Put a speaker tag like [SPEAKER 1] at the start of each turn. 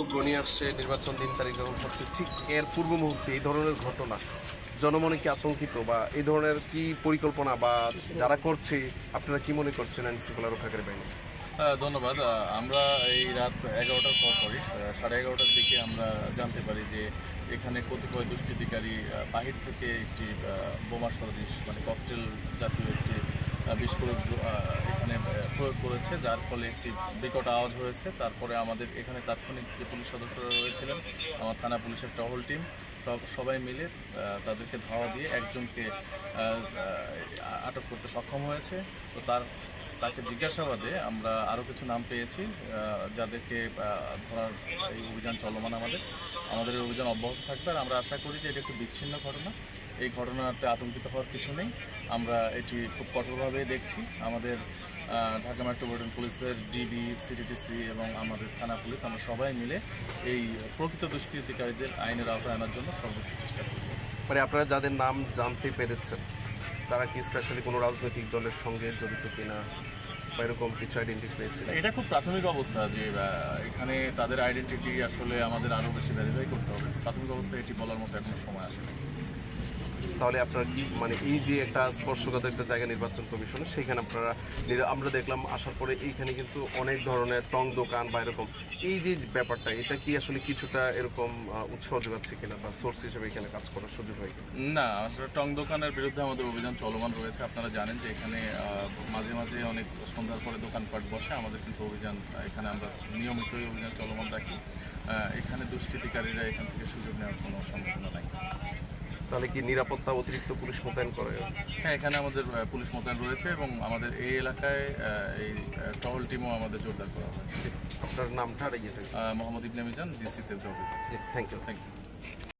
[SPEAKER 1] খুব ঘনিয়ে আসছে, নির্বাচন দিন তারিখ যখন হচ্ছে ঠিক এর পূর্ব মুহূর্তে এই ধরনের ঘটনা, জনমনে কি আতঙ্কিত বা এই ধরনের কি পরিকল্পনা বা যারা করছে, আপনারা কি মনে করছেন আইন শৃঙ্খলা রক্ষাকারী বাহিনী?
[SPEAKER 2] ধন্যবাদ। আমরা এই রাত এগারোটার পর পরই সাড়ে এগারোটার দিকে আমরা জানতে পারি যে এখানে কতিপয় দুষ্কৃতিকারী বাহির থেকে একটি বোমা সদৃশ মানে ককটেল জাতীয় একটি বিস্ফোরক এখানে প্রয়োগ করেছে, যার ফলে একটি বিকট আওয়াজ হয়েছে। তারপরে আমাদের এখানে তাৎক্ষণিক যে পুলিশ সদস্যরা রয়েছিলেন, আমার থানা পুলিশের টহল টিম, সব, সবাই মিলে তাদেরকে ধাওয়া দিয়ে একজনকে আটক করতে সক্ষম হয়েছে। তো তার, তাকে জিজ্ঞাসাবাদে আমরা আরও কিছু নাম পেয়েছি যাদেরকে ধরার এই অভিযান চলমান আমাদের। আমাদের এই অভিযান অব্যাহত থাকবে, আর আমরা আশা করি যে এটা একটি বিচ্ছিন্ন ঘটনা। এই ঘটনাতে আতঙ্কিত হওয়ার কিছু নেই। আমরা এটি খুব কঠোরভাবে দেখছি। আমাদের ঢাকা মেট্রোপলিটন পুলিশের ডিবি সিটিটিসি এবং আমাদের থানা পুলিশ আমরা সবাই মিলে এই প্রকৃত দুষ্কৃতিকারীদের আইনের আওতায় আনার জন্য সর্বোচ্চ চেষ্টা করব।
[SPEAKER 1] মানে আপনারা যাদের নাম জানতে পেরেছেন তারা কি স্পেশালি কোনো রাজনৈতিক দলের সঙ্গে জড়িত কিনা বা এরকম কিছু আইডেন্টিটি পেয়েছিলেন
[SPEAKER 2] এটা খুব প্রাথমিক অবস্থা যে এখানে তাদের আইডেন্টিটি আসলে আমাদের আরও বেশি ভেরিফাই করতে হবে। প্রাথমিক অবস্থায় এটি বলার মতো এখনও সময় আসেনি।
[SPEAKER 1] তাহলে আপনারা কি মানে এই যে একটা স্পর্শগত একটা জায়গা নির্বাচন কমিশনে, সেখানে আপনারা আমরা দেখলাম আসার পরে এইখানে কিন্তু অনেক ধরনের টং দোকান বা এরকম। এই যে ব্যাপারটা, এটা কি আসলে কিছুটা এরকম উৎসাহ যোগাচ্ছে কিনা বা সোর্স হিসেবে এখানে কাজ করার সুযোগ হয়
[SPEAKER 2] না, আসলে টং দোকানের বিরুদ্ধে আমাদের অভিযান চলমান রয়েছে। আপনারা জানেন যে এখানে মাঝে মাঝে অনেক সন্ধ্যার পরে দোকানপাট বসে। আমাদের কিন্তু অভিযান, এখানে আমরা নিয়মিতই অভিযান চলমান রাখি। এখানে দুষ্কৃতিকারীরা এখান থেকে সুযোগ নেওয়ার কোনো সম্ভাবনা নাই
[SPEAKER 1] তাহলে কি নিরাপত্তা অতিরিক্ত পুলিশ মোতায়েন করে?
[SPEAKER 2] হ্যাঁ এখানে আমাদের পুলিশ মোতায়েন রয়েছে এবং আমাদের এই এলাকায় এই টহল টিমও আমাদের জোরদার করা হয়েছে।
[SPEAKER 1] আপনার নামটা
[SPEAKER 2] মোহাম্মদ ইবনে মিজান ডিসিতে job
[SPEAKER 1] thank you
[SPEAKER 2] thank you